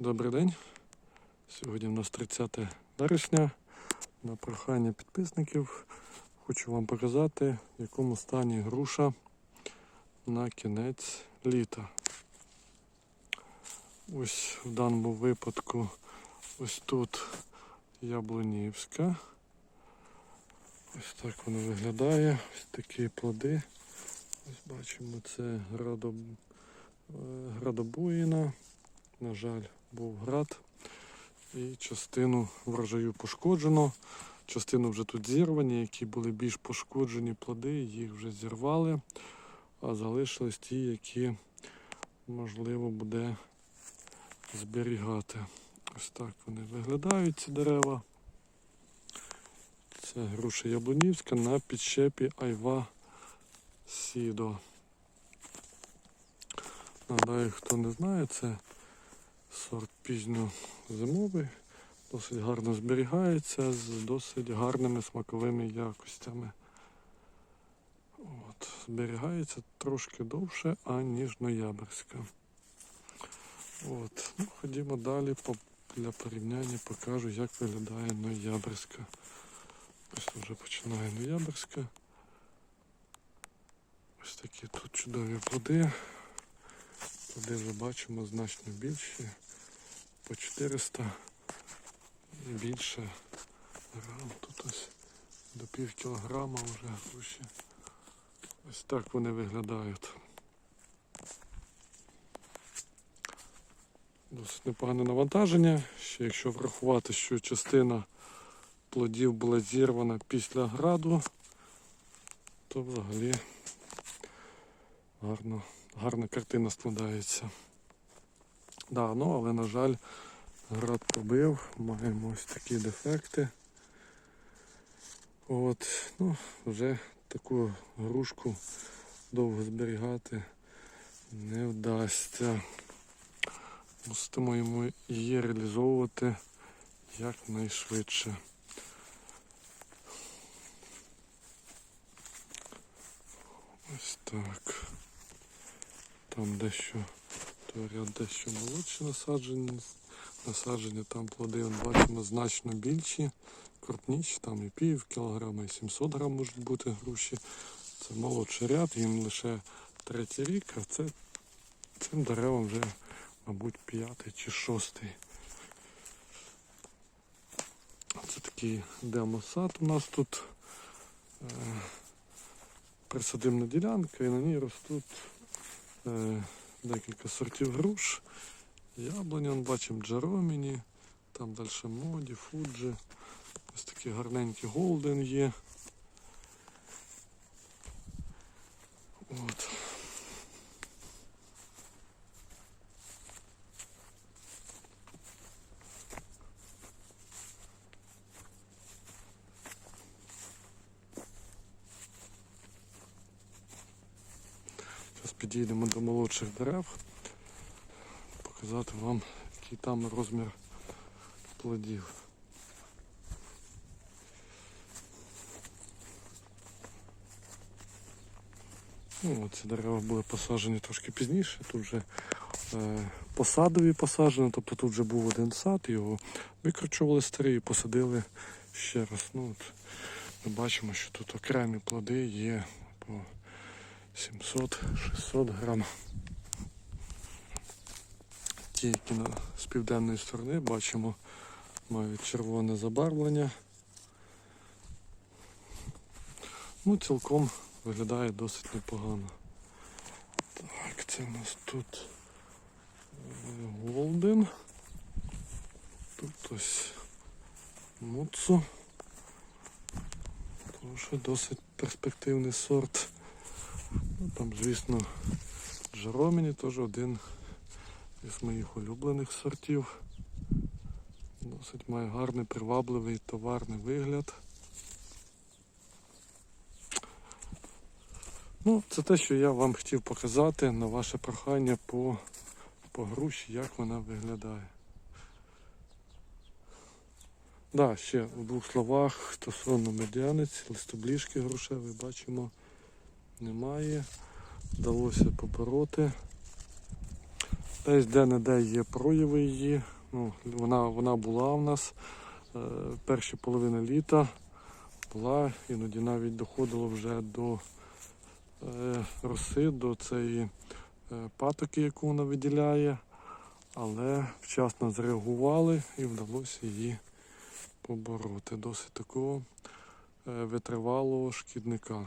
Добрий день. Сьогодні у нас 30 вересня. На прохання підписників хочу вам показати, в якому стані груша на кінець літа. Ось в даному випадку ось тут яблунівська. Ось так вона виглядає. Ось такі плоди. Ось бачимо, це градоб... е, градобуїна. На жаль, був град. І частину врожаю пошкоджено. Частину вже тут зірвані, які були більш пошкоджені плоди, їх вже зірвали, а залишились ті, які можливо буде зберігати. Ось так вони виглядають, ці дерева. Це груша Яблунівська на підщепі Айва Сідо. Нагадаю, хто не знає, це сорт пізньозимовий, досить гарно зберігається з досить гарними смаковими якостями. От, зберігається трошки довше, аніж ноябрьська. От, ну, ходімо далі по, для порівняння покажу, як виглядає ноябрьська. Ось вже починає ноябрьська. Ось такі тут чудові плоди. Плоди вже бачимо значно більші. По 400 і більше грам. Тут ось до пів кілограма вже груші. Ось так вони виглядають. Досить непогане навантаження. Ще якщо врахувати, що частина плодів була зірвана після граду, то взагалі гарно, гарна картина складається. Да, ну, але, на жаль, град пробив, маємо ось такі дефекти. От, ну, вже таку грушку довго зберігати не вдасться. Мусимо йому її реалізовувати якнайшвидше. Ось так. Там дещо то дещо молодші насадження. Насадження там плоди, бачимо, значно більші, крупніші, там і пів кілограма, і 700 грам можуть бути груші. Це молодший ряд, їм лише третій рік, а це цим деревам вже, мабуть, п'ятий чи шостий. Це такий демосад у нас тут. Е, присадибна ділянка і на ній ростуть е, декілька сортів груш. яблуня, бачимо Джероміні, там далі моді, фуджі. Ось такі гарненькі голден є. От. Підійдемо до молодших дерев, показати вам, який там розмір плодів. Ну, ці дерева були посаджені трошки пізніше. Тут вже е, посадові посаджені, тобто тут вже був один сад, його викручували старий і посадили ще раз. Ну, от, ми бачимо, що тут окремі плоди є по 700-600 грам. Ті, які з південної сторони бачимо, мають червоне забарвлення. Ну, цілком виглядає досить непогано. Так, це у нас тут е, Голден. Тут ось Муцу. Тоже досить перспективний сорт. Ну, там, звісно, Джероміні теж один із моїх улюблених сортів. Досить має гарний привабливий товарний вигляд. Ну, це те, що я вам хотів показати на ваше прохання по, по груші, як вона виглядає. Да, ще у двох словах стосовно медянець, листобліжки грушеві, бачимо, немає. Вдалося побороти. Десь де-не-де є прояви її. Ну, вона, вона була у нас е, перші половини літа. Була, іноді навіть доходило вже до е, роси, до цієї е, патоки, яку вона виділяє. Але вчасно зреагували і вдалося її побороти. Досить такого е, витривалого шкідника.